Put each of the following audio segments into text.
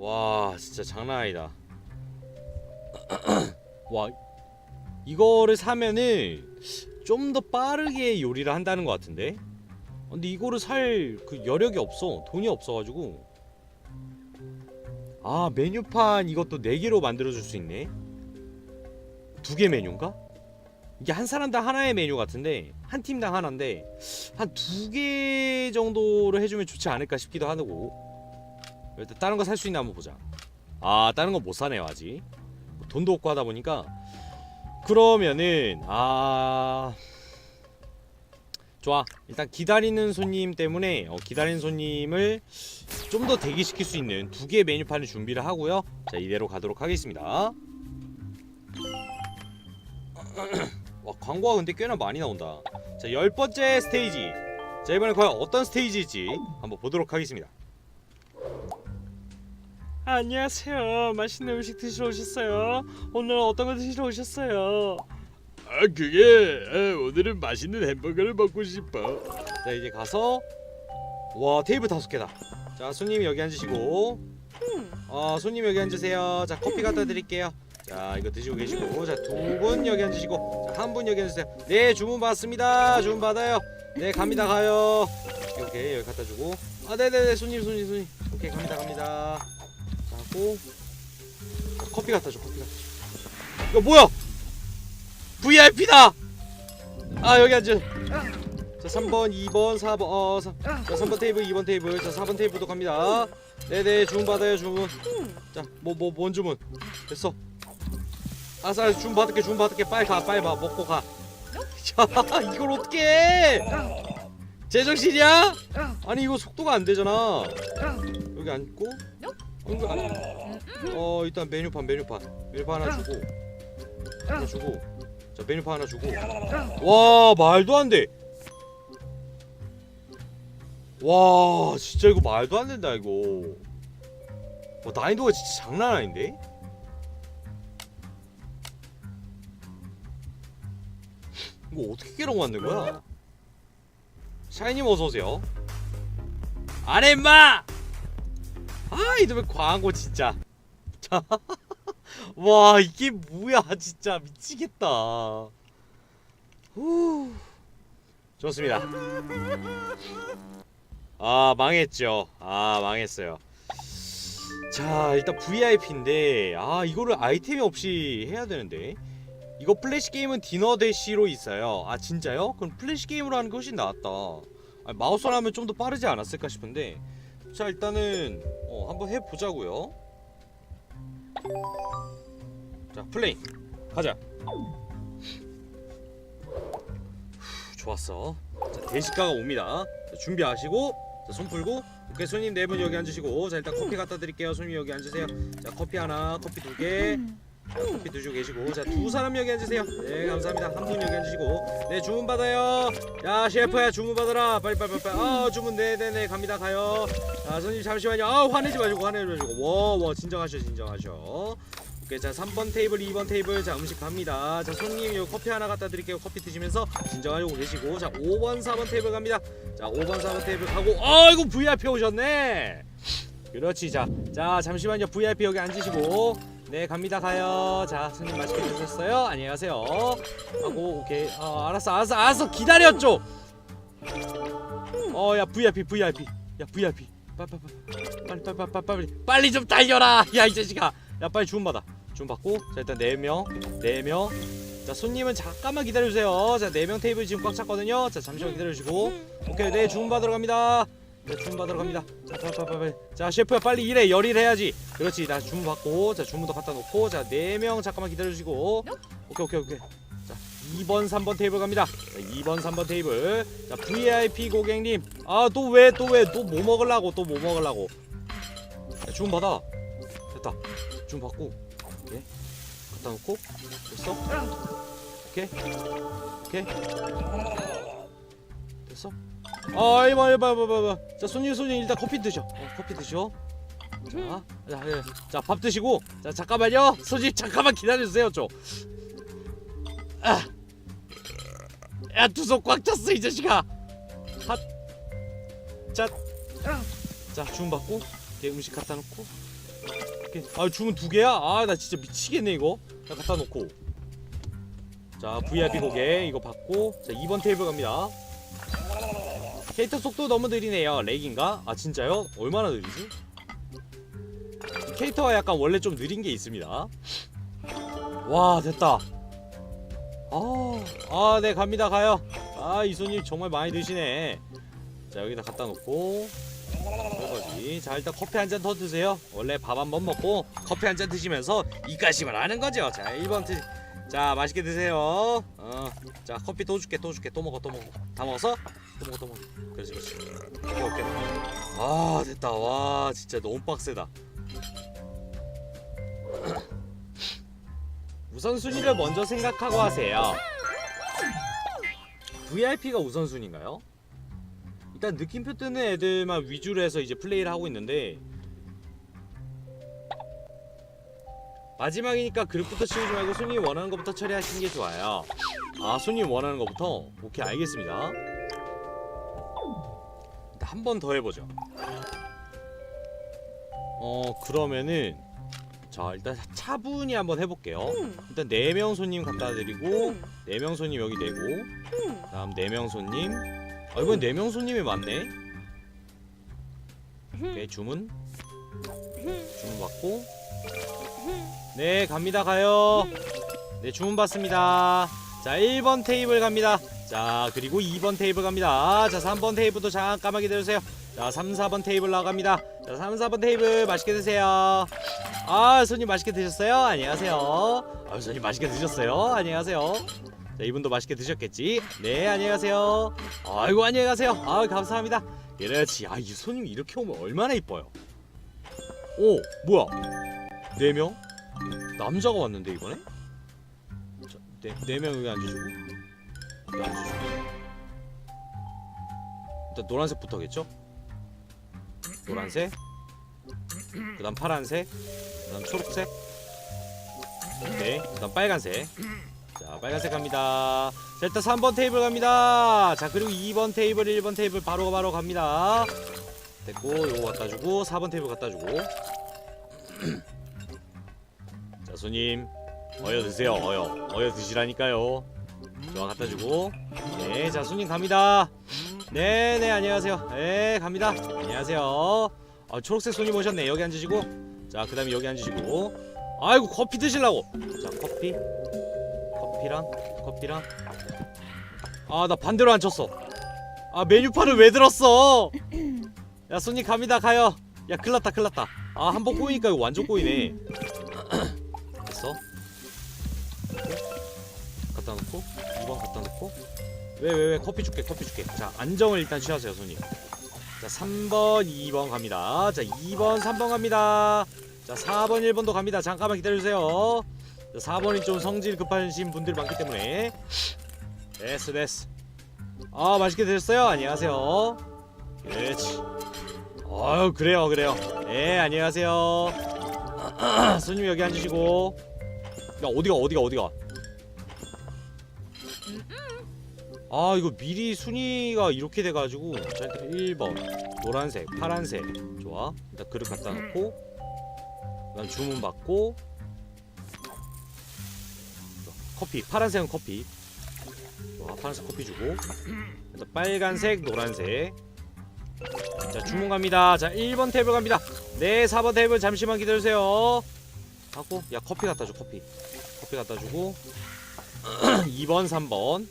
와 진짜 장난 아니다. 와 이거를 사면은 좀 더 빠르게 요리를 한다는 것 같은데? 근데 이거를 살 그 여력이 없어. 돈이 없어가지고. 아 메뉴판 이것도 4개로 만들어줄 수 있네. 두 개 메뉴인가? 이게 한 사람당 하나의 메뉴 같은데 한 팀당 하나인데 한 두 개 정도로 해주면 좋지 않을까 싶기도 하고 일단 다른 거 살 수 있나 한번 보자. 아 다른 거 못 사네요 아직. 돈도 없고 하다 보니까. 그러면은 아. 좋아. 일단 기다리는 손님 때문에 어, 기다리는 손님을 좀 더 대기시킬 수 있는 두 개의 메뉴판을 준비를 하고요. 자 이대로 가도록 하겠습니다. 와 광고가 근데 꽤나 많이 나온다. 자 열번째 스테이지. 자 이번엔 과연 어떤 스테이지일지 한번 보도록 하겠습니다 안녕하세요. 맛있는 음식 드시러 오셨어요? 오늘 어떤 거 드시러 오셨어요? 아 그게 아, 오늘은 맛있는 햄버거를 먹고 싶어. 자 이제 가서 와 테이블 다섯 개다. 자 손님 여기 앉으시고. 어 손님 여기 앉으세요. 자 커피 갖다 드릴게요. 자 이거 드시고 계시고. 자 두 분 여기 앉으시고. 자 한 분 여기 앉으세요. 네 주문 받습니다. 주문 받아요. 네 갑니다. 가요. 오케이 오케이 여기 갖다 주고. 아 네네네 손님 손님 손님. 오케이 갑니다 갑니다 자 하고 자, 커피 갖다 줘 커피 갖다. 줘 이거 뭐야 VIP다! 아 여기 앉아. 자 3번 2번 4번 어 3, 자 3번 테이블 2번 테이블. 자 4번 테이블도 갑니다. 네네 주문 받아요 주문. 자뭐 뭐 뭔 주문? 됐어. 아싸 알았어. 주문 받을게 주문 받을게. 빨리 가 빨리 봐 먹고 가. 자, 이걸 어떻게 해? 제정신이야? 아니 이거 속도가 안 되잖아. 여기 앉고 여기 앉... 어 일단 메뉴판 메뉴판. 메뉴판 하나 주고. 하나 주고. 자 메뉴판 하나 주고. 와 말도 안돼. 와 진짜 이거 말도 안 된다 이거. 와 난이도가 진짜 장난 아닌데? 이거 어떻게 깨라고 만든 거야? 샤이님 어서 오세요. 안해 임마 아 이놈의 광고 진짜. 와 이게 뭐야 진짜. 미치겠다. 후. 좋습니다. 아 망했죠. 아 망했어요. 자 일단 VIP인데 아 이거를 아이템이 없이 해야 되는데. 이거 플래시 게임은 디너 대시로 있어요. 아 진짜요? 그럼 플래시 게임으로 하는 게 훨씬 낫다. 아, 마우스로 하면 좀 더 빠르지 않았을까 싶은데 자 일단은 어, 한번 해보자고요. 자 플레이. 가자. 후, 좋았어. 자 대식가가 옵니다. 자, 준비하시고 자, 손 풀고 오케이 손님 네 분 여기 앉으시고. 자 일단 커피 갖다 드릴게요. 손님 여기 앉으세요. 자 커피 하나 커피 두개 자, 커피 드시고 계시고. 자 두 사람 여기 앉으세요. 네 감사합니다. 한 분 여기 앉으시고. 네 주문 받아요. 야 셰프야 주문 받아라. 빨리 빨리 빨리 빨리. 아 주문 네네네 갑니다. 가요. 자 손님 잠시만요. 아 화내지 마시고 화내지 마시고. 와와 진정하셔 진정하셔. 오케이 자 3번 테이블 2번 테이블. 자 음식 갑니다. 자 손님 요 커피 하나 갖다 드릴게요. 커피 드시면서 진정하고 계시고. 자 5번 4번 테이블 갑니다. 자 5번 4번 테이블 가고. 아이고 VIP 오셨네. 그렇지 자, 자 잠시만요. VIP 여기 앉으시고 네 갑니다 가요. 자 손님 맛있게 드셨어요? 안녕하세요. 하고 오케이. 어, 알았어 알았어 알았어. 기다렸죠? 어야 VIP VIP 야 VIP 빨리 빨리 빨리 빨리 빨리. 빨리 좀 달려라! 야 이 자식아. 야 빨리 주문 받아. 주문 받고. 자 일단 네명네명자 손님은 잠깐만 기다려주세요. 자네명 테이블 지금 꽉 찼거든요. 자 잠시만 기다려주시고. 오케이 네 주문 받으러 갑니다. 네 주문 받으러 갑니다. 자 빨리 빨리. 자 셰프야 빨리 일해. 열일 해야지. 그렇지. 나 주문 받고 자 주문도 갖다 놓고 자 4명 잠깐만 기다려 주시고. 오케이 오케이 오케이. 자 2번 3번 테이블 갑니다. 자, 2번 3번 테이블. 자 VIP 고객님. 아 또 왜 또 왜? 또 뭐 먹으려고 또 뭐 먹으려고? 자, 주문 받아. 됐다. 주문 받고 오케이 갖다 놓고 됐어? 오케이? 오케이? 됐어 아 이봐 이봐 이봐 이봐 자 손님 손님 일단 커피 드셔 어, 커피 드셔 자, 자, 예. 자, 밥 드시고, 자, 잠깐만요. 손님 잠깐만 기다려주세요, 좀. 아, 야, 두 손 꽉 찼어, 이 자식아. 핫, 자, 자, 주문 받고, 이렇게 음식 갖다 놓고, 오케이. 아 주문 두 개야? 아 나 진짜 미치겠네 이거. 자 갖다 놓고. 자 VIP 고개 이거 받고 자 2번 테이블 갑니다. 캐릭터 속도 너무 느리네요. 렉인가? 아 진짜요? 얼마나 느리지? 캐릭터가 약간 원래 좀 느린 게 있습니다. 와 됐다. 아, 아, 네 갑니다 가요. 아, 이 손님 정말 많이 드시네. 자 여기다 갖다 놓고 설거지. 자 일단 커피 한 잔 더 드세요. 원래 밥 한 번 먹고 커피 한 잔 드시면서 이까심을 하는 거죠. 자 1번 드. 자 맛있게 드세요. 어, 자 커피 또 줄게, 또 줄게, 또 먹어, 또 먹어. 다 먹었어? 또 또 먹어. 그렇지, 그렇지. 오케이, 오케이. 아 됐다. 와 진짜 너무 빡세다. 우선순위를 먼저 생각하고 하세요. VIP가 우선순위인가요? 일단 느낌표 뜨는 애들만 위주로 해서 이제 플레이를 하고 있는데 마지막이니까 그룹부터 치우지 말고 손님 원하는 것부터 처리하시는 게 좋아요. 아 손님 원하는 것부터 오케이 알겠습니다. 한 번 더 해보죠. 어 그러면은 자 일단 차분히 한번 해볼게요. 일단 4명 손님 갖다 드리고 4명 손님 여기 내고 다음 4명 손님. 아 이번 4명 손님이 많네. 오케이 주문. 주문 받고. 네 갑니다. 가요. 네 주문 받습니다 자 1번 테이블 갑니다. 자 그리고 2번 테이블 갑니다. 자 3번 테이블도 잠깐만 기다려주세요. 자 3, 4번 테이블 나갑니다. 자 3, 4번 테이블 맛있게 드세요. 아 손님 맛있게 드셨어요? 안녕하세요. 아 손님 맛있게 드셨어요? 안녕하세요. 자 이분도 맛있게 드셨겠지? 네 안녕히 가세요. 아이고 안녕히 가세요. 아 감사합니다. 그렇지. 아이 손님 이렇게 오면 얼마나 이뻐요. 오 뭐야? 네 명? 남자가 왔는데 이번에? 자, 네, 네명 여기 앉으시고. 여기 앉으시고. 일단 노란색부터겠죠? 노란색. 그 다음 파란색. 그 다음 초록색. 오케이 그 다음 빨간색. 자 빨간색 갑니다. 자 일단 3번 테이블 갑니다. 자 그리고 2번 테이블 1번 테이블 바로 바로 갑니다. 됐고 요거 갖다 주고 4번 테이블 갖다 주고. 자 손님 어여 드세요. 어여. 어여 드시라니까요. 좋아 갖다 주고. 네자 손님 갑니다. 네네 안녕하세요. 네 갑니다. 안녕하세요. 아 초록색 손님 오셨네. 여기 앉으시고. 자 그 다음에 여기 앉으시고. 아이고 커피 드실라고. 자 커피. 커피랑 커피랑. 아 나 반대로 앉혔어. 아 메뉴판을 왜 들었어? 야 손님 갑니다. 가요. 야 큰일났다 큰일났다. 아 한번 꼬이니까 이거 완전 꼬이네 왜 왜 왜? 커피 줄게 커피 줄게. 자 안정을 일단 취하세요 손님. 자 3번 2번 갑니다. 자 2번 3번 갑니다. 자 4번 1번도 갑니다. 잠깐만 기다려주세요. 자, 4번이 좀 성질 급하신 분들 많기 때문에. 됐어 됐어. 아 맛있게 드셨어요? 안녕하세요. 그렇지. 아유 그래요 그래요. 네 안녕하세요. 손님 여기 앉으시고. 야 어디가 어디가 어디가 아 이거 미리 순위가 이렇게 돼가지고. 자 일단 1번. 노란색 파란색. 좋아. 일단 그릇 갖다 놓고 그다음 주문 받고. 커피 파란색은 커피. 좋아 파란색 커피 주고. 일단 빨간색 노란색. 자 주문 갑니다. 자 1번 테이블 갑니다. 네 4번 테이블 잠시만 기다려주세요. 하고 야 커피 갖다 줘 커피. 커피 갖다 주고. 2번 3번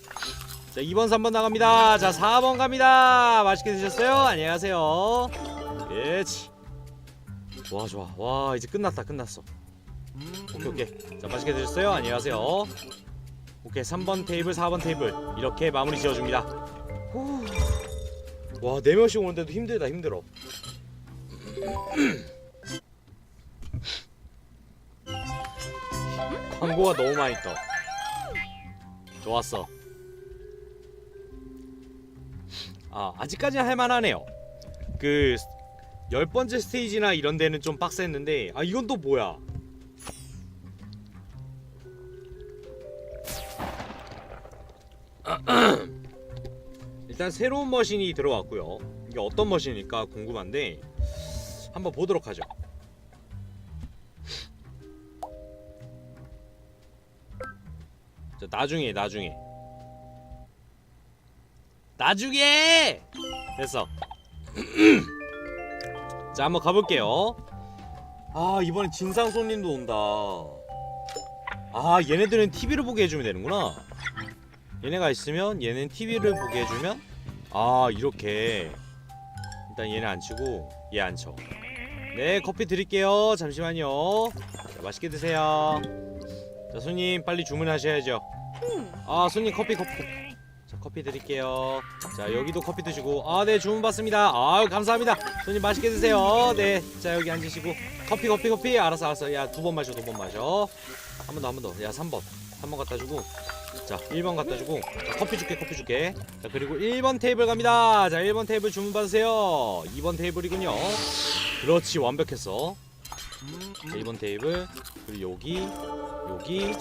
자 2번 3번 나갑니다. 자 4번 갑니다. 맛있게 드셨어요? 안녕하세요. 예치 좋아 좋아. 와 이제 끝났다 끝났어. 오케이 오케이. 자 맛있게 드셨어요? 안녕하세요. 오케이 3번 테이블 4번 테이블. 이렇게 마무리 지어줍니다. 후. 와 4명씩 오는데도 힘들다 힘들어. 광고가 너무 많이 떠. 좋았어 아, 아직까지는 할만하네요. 그 열 번째 스테이지나 이런 데는 좀 빡셌는데 아 이건 또 뭐야? 일단 새로운 머신이 들어왔고요. 이게 어떤 머신일까 궁금한데 한번 보도록 하죠. 나중에 나중에 나중에! 됐어. 자 한번 가볼게요. 아 이번엔 진상 손님도 온다. 아 얘네들은 TV를 보게 해주면 되는구나. 얘네가 있으면 얘는 TV를 보게 해주면? 아 이렇게. 일단 얘네 안 치고 얘 안 쳐. 네 커피 드릴게요. 잠시만요. 자, 맛있게 드세요. 자 손님 빨리 주문하셔야죠. 아 손님 커피 커피. 자 커피 드릴게요. 자 여기도 커피 드시고. 아 네 주문 받습니다. 아유 감사합니다. 손님 맛있게 드세요. 네 자 여기 앉으시고. 커피 커피 커피. 알았어 알았어. 야 두 번 마셔 두 번 마셔. 한 번 더 한 번더야 3번. 3번 갖다 주고. 자 1번 갖다 주고. 자, 커피 줄게 커피 줄게. 자 그리고 1번 테이블 갑니다. 자 1번 테이블 주문 받으세요. 2번 테이블이군요. 그렇지 완벽했어. 자 2번 테이블. 그리고 여기 여기.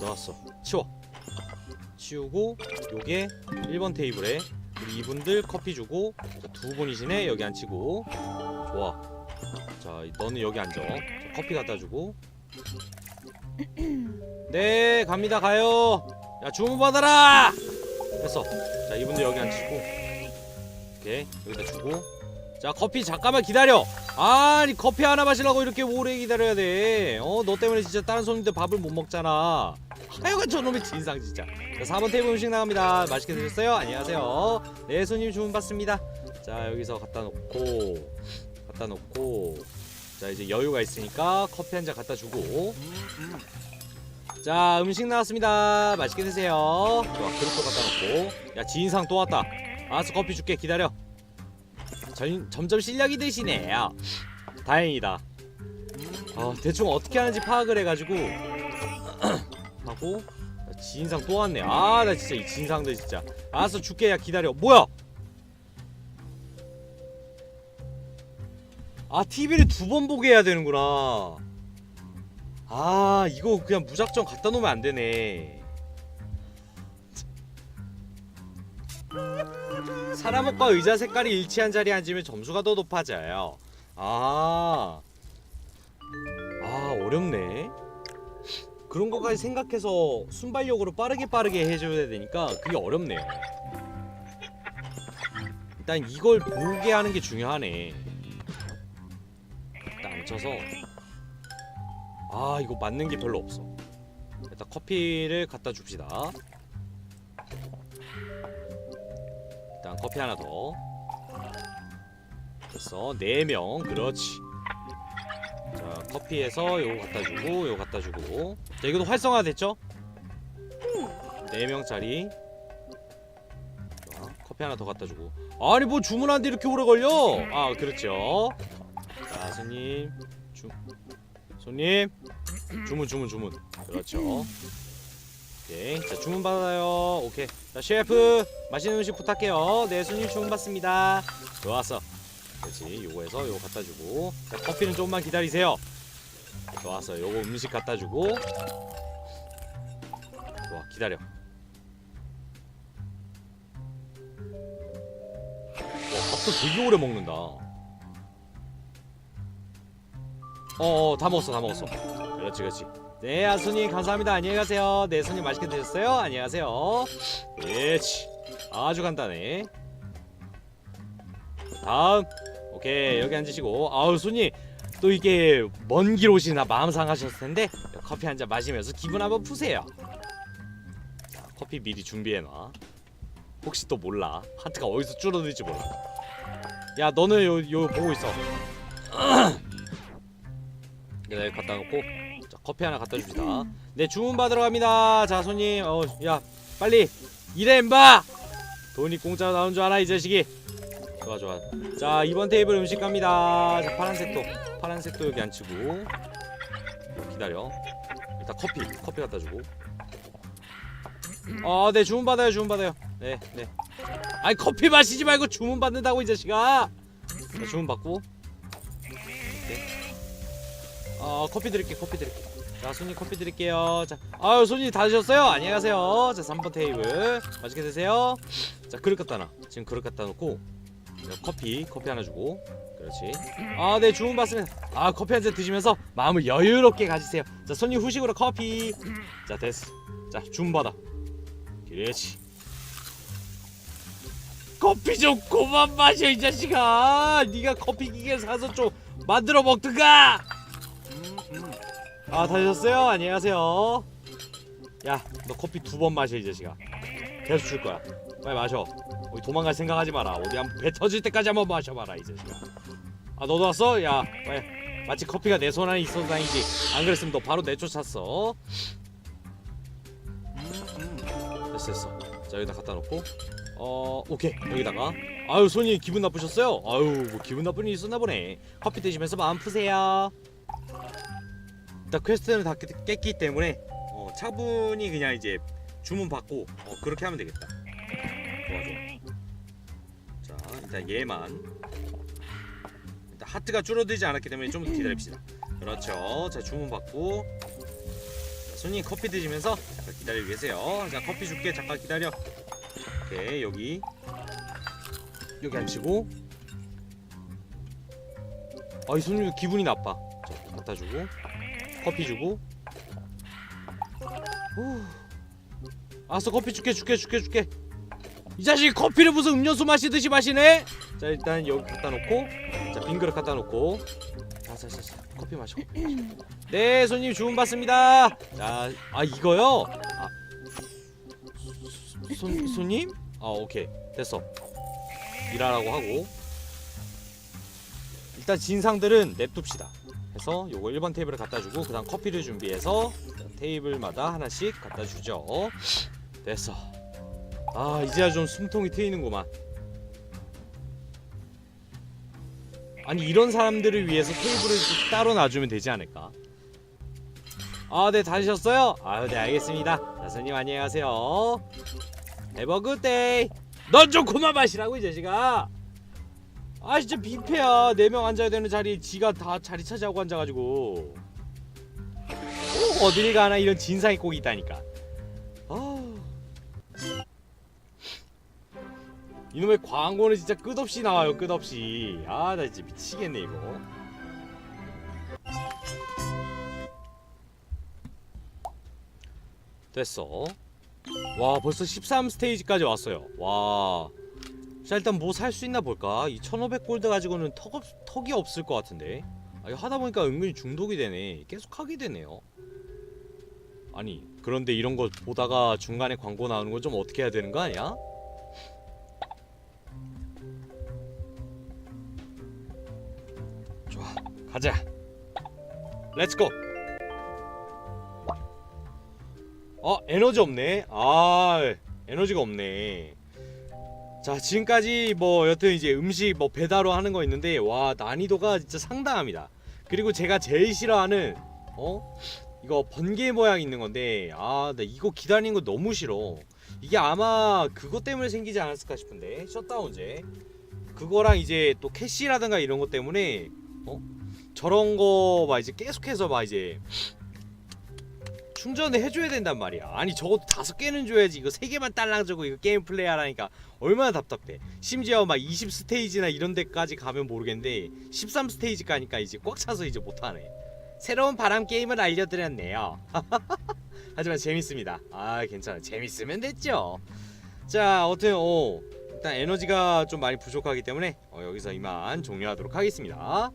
넣었어. 치워 치우고 요게 1번 테이블에 우리 이분들 커피 주고 자, 두 분이시네 여기 앉히고. 좋아. 자 너는 여기 앉아. 자, 커피 갖다 주고. 네 갑니다. 가요. 야 주문 받아라! 됐어. 자 이분들 여기 앉히고. 오케이. 여기다 주고. 자 커피 잠깐만 기다려 아니 커피 하나 마시려고 이렇게 오래 기다려야 돼 어 너 때문에 진짜 다른 손님들 밥을 못 먹잖아. 하여간 저놈의 진상 진짜. 자 4번 테이블 음식 나갑니다. 맛있게 드셨어요? 안녕하세요. 네 손님 주문 받습니다. 자 여기서 갖다 놓고 갖다 놓고. 자 이제 여유가 있으니까 커피 한 잔 갖다 주고. 자 음식 나왔습니다. 맛있게 드세요. 좋아 그릇도 갖다 놓고. 야 지인상 또 왔다. 알았어 커피 줄게. 기다려 점, 점점 실력이 드시네요. 다행이다. 어, 대충 어떻게 하는지 파악을 해가지고 하고 야, 지인상 또 왔네. 아 나 진짜 이 지인상들 진짜. 알았어 줄게. 야 기다려. 뭐야? 아 TV를 두 번 보게 해야 되는구나. 아 이거 그냥 무작정 갖다 놓으면 안 되네 사람 옷과 의자 색깔이 일치한 자리에 앉으면 점수가 더 높아져요. 아, 아 어렵네. 그런 것까지 생각해서 순발력으로 빠르게 빠르게 해줘야 되니까 그게 어렵네요. 일단 이걸 보게 하는 게 중요하네. 일단 앉혀서. 아 이거 맞는 게 별로 없어. 일단 커피를 갖다 줍시다 일단 커피 하나 더. 됐어. 4명. 그렇지. 자 커피에서 요거 갖다 주고 요거 갖다 주고. 자 이것도 활성화 됐죠? 4명짜리. 자 커피 하나 더 갖다 주고. 아니 뭐 주문하는데 이렇게 오래 걸려? 아 그렇죠. 자 손님. 주 손님. 주문 주문 주문. 그렇죠 오케이 자 주문 받아요. 오케이. 자 셰프 맛있는 음식 부탁해요. 네 손님 주문 받습니다. 좋았어. 그렇지 요거 해서 요거 갖다 주고. 자 커피는 조금만 기다리세요. 좋았어 요거 음식 갖다 주고. 좋아 기다려. 와 밥도 되게 오래 먹는다. 어어 다 먹었어 다 먹었어 그렇지 그렇지. 네 아수님 감사합니다. 안녕히 가세요. 네 손님 맛있게 드셨어요? 안녕히 가세요. 그렇지. 아주 간단해. 다음. 오케이 여기 앉으시고. 아우 손님. 또 이게 먼 길 오시나 마음 상하셨을 텐데 커피 한 잔 마시면서 기분 한번 푸세요. 자, 커피 미리 준비해놔. 혹시 또 몰라? 하트가 어디서 줄어들지 몰라. 야 너는 요, 요 보고 있어. 네 갖다 놓고. 자 커피 하나 갖다 줍시다. 네 주문 받으러 갑니다. 자 손님. 어 야 빨리. 일해 임마 돈이 공짜로 나온 줄 알아 이 자식이? 좋아 좋아. 자 이번 테이블 음식 갑니다. 자 파란색도 파란색도 여기 안 치고. 기다려. 일단 커피 커피 갖다 주고. 아네 주문 받아요 주문 받아요. 네네. 아니 커피 마시지 말고 주문 받는다고 이 자식아! 자, 주문 받고. 어 커피 드릴게 커피 드릴게 자 손님 커피 드릴게요 자 아유 손님 다 드셨어요 안녕히 가세요 자 3번 테이블 맛있게 드세요 자 그릇 갖다 놔 지금 그릇 갖다 놓고 자, 커피 커피 하나 주고 그렇지. 아, 네 주문 받습니다. 아, 커피 한 잔 드시면서 마음을 여유롭게 가지세요. 자, 손님 후식으로 커피. 자, 됐어. 자, 주문 받아. 그렇지. 커피 좀 그만 마셔 이 자식아. 네가 커피 기계 사서 좀 만들어 먹든가. 아, 다셨어요? 안녕하세요. 야, 너 커피 두 번 마셔 이 자식아. 계속 줄 거야. 빨리 마셔. 어디 도망갈 생각하지 마라. 어디 한번 배 터질 때까지 한번 마셔봐라 이 자식아. 아 너도 왔어? 야 빨리. 마치 커피가 내 손 안에 있어서 다행이지. 안 그랬으면 너 바로 내쫓았어. 됐어 됐어. 자 여기다 갖다 놓고. 어 오케이 여기다가. 아유 손이 기분 나쁘셨어요? 아유 뭐 기분 나쁜 일 있었나 보네. 커피 드시면서 마음 푸세요. 일단 퀘스트는 다 깼- 깼기 때문에 어, 차분히 그냥 이제 주문 받고 어, 그렇게 하면 되겠다. 좋아 좋아. 자 일단 얘만 일단 하트가 줄어들지 않았기 때문에 좀 기다립시다. 그렇죠. 자 주문 받고 자, 손님 커피 드시면서 잠깐 기다리고 계세요. 자 커피 줄게 잠깐 기다려. 오케이 여기 여기 앉히고 아이 손님 기분이 나빠. 자 갖다 주고 커피 주고. 후. 알았어 커피 줄게 줄게 줄게 줄게. 이 자식 커피를 무슨 음료수 마시듯이 마시네. 자 일단 여기 갖다 놓고 자 빈 그릇 갖다 놓고 자자자. 커피 마셔. 네 손님 주문 받습니다. 자아 이거요. 아 손, 손님? 아 오케이 됐어. 일하라고 하고 일단 진상들은 냅둡시다. 해서 요거 1번 테이블에 갖다 주고 그다음 커피를 준비해서 테이블마다 하나씩 갖다 주죠. 됐어. 아 이제야 좀 숨통이 트이는구만 아니 이런 사람들을 위해서 테이블을 또 따로 놔주면 되지 않을까 아 네 다니셨어요? 아유 네 알겠습니다 자 손님 안녕히 가세요 good day 넌좀 그만 마시라고 이 자식아 아 진짜 빈폐야. 네 명 앉아야 되는 자리에 지가 다 자리 차지하고 앉아가지고. 꼭 어딜 가나 이런 진상이 꼭 있다니까. 아. 이놈의 광고는 진짜 끝없이 나와요 끝없이. 아 나 진짜 미치겠네 이거. 됐어. 와 벌써 13스테이지까지 왔어요. 와 자 일단 뭐 살 수 있나 볼까? 이 1500골드 가지고는 턱 없, 턱이 없을 것 같은데. 아, 이거 하다 보니까 은근히 중독이 되네. 계속 하게 되네요. 아니 그런데 이런 거 보다가 중간에 광고 나오는 건 좀 어떻게 해야 되는 거 아니야? 좋아 가자. 렛츠고 어 에너지 없네. 아 에너지가 없네 자 지금까지 뭐 여튼 이제 음식 뭐 배달로 하는 거 있는데 와 난이도가 진짜 상당합니다. 그리고 제가 제일 싫어하는 어? 이거 번개 모양 있는 건데 아 나 이거 기다리는 거 너무 싫어. 이게 아마 그것 때문에 생기지 않았을까 싶은데 셧다운제. 그거랑 이제 또 캐시라든가 이런 것 때문에 어? 저런 거 막 이제 계속해서 막 이제 충전을 해줘야 된단 말이야. 아니 적어도 다섯 개는 줘야지. 이거 세 개만 딸랑 주고 이거 게임 플레이 하라니까 얼마나 답답해. 심지어 막 20 스테이지나 이런 데까지 가면 모르겠는데 13 스테이지 가니까 이제 꽉 차서 이제 못하네. 새로운 바람 게임을 알려드렸네요. 하지만 재밌습니다. 아 괜찮아. 재밌으면 됐죠. 자 어쨌든 어 일단 에너지가 좀 많이 부족하기 때문에 어, 여기서 이만 종료하도록 하겠습니다